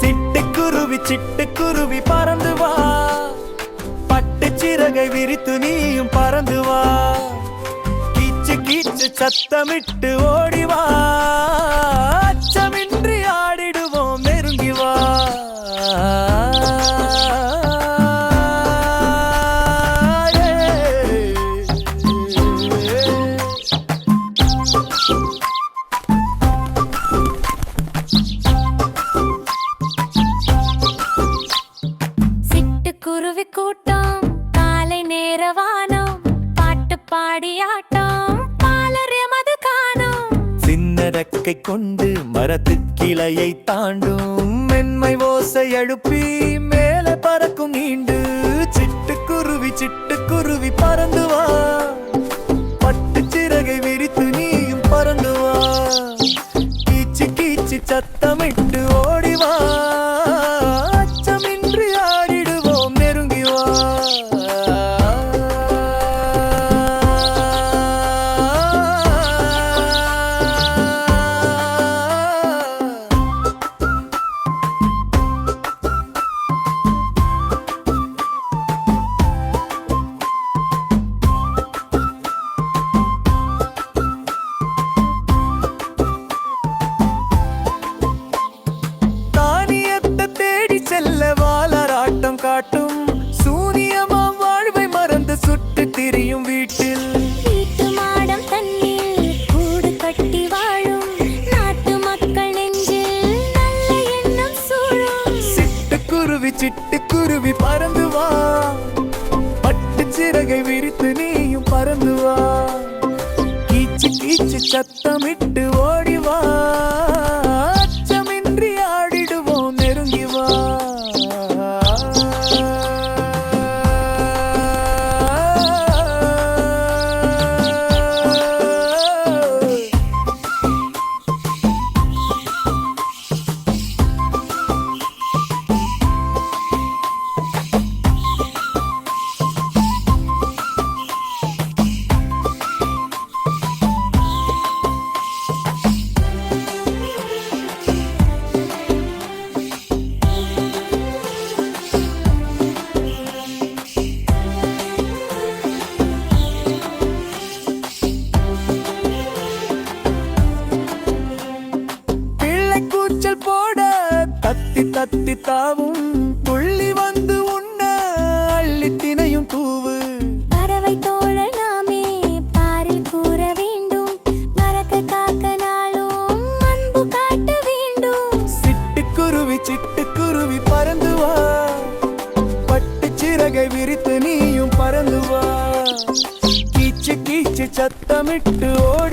சிட்டுக்குருவி சிட்டுக்குருவி பறந்து வா. பட்டு சிறகை விரித்து நீயும் பறந்து வா. கீச்சு கீச்சு சத்தமிட்டு ஓடிவா வானம் பாட்டு பாடி ஆட்டம் பாலர் எமது காணோம். சின்ன ரெக்கை கொண்டு மரத்து கிளையை தாண்டும் மென்மை ஓசை எழுப்பி மேலே பறக்கும் நீண்டு சிட்டுக்குருவி சிட்டுக்குருவி பறந்து வா. பட்டு சிறகை விரித்து நீயும் பறந்து வா. கீச்சு கீச்சு சத்தமிட்டு ஓடிவா தேடி செல்ல வாளராட்டம் காட்டும். சூனியமா வாழ்வை மறந்து சுட்டு திரியும் வீட்டில். வீட்டு மாடம் தண்ணில் கூடு கட்டி வாழும். நாட்டு மக்கள் நெஞ்சில் நல்ல எண்ணம் சூழும். சிட்டுக்குருவி சிட்டுக்குருவி பறந்து வா. பட்டு சிறகை விரித்து நீயும் பறந்து வா. கீச்சு கீச்சு சத்தமிட்டு ஓடி தத்தி தத்தி தாவும் துள்ளி வந்து உண்ண அள்ளி தினையும் தூவு. பறவை தோழர் நாமே பாரில் கூற வேண்டும். மறக்க காக்க நாளும் அன்பு காட்ட வேண்டும். சிட்டுக்குருவி சிட்டுக்குருவி பறந்து வா. பட்டு சிறகை விரித்து நீயும் பறந்து வா. கீச்சு கீச்சு சத்தமிட்டு ஓடி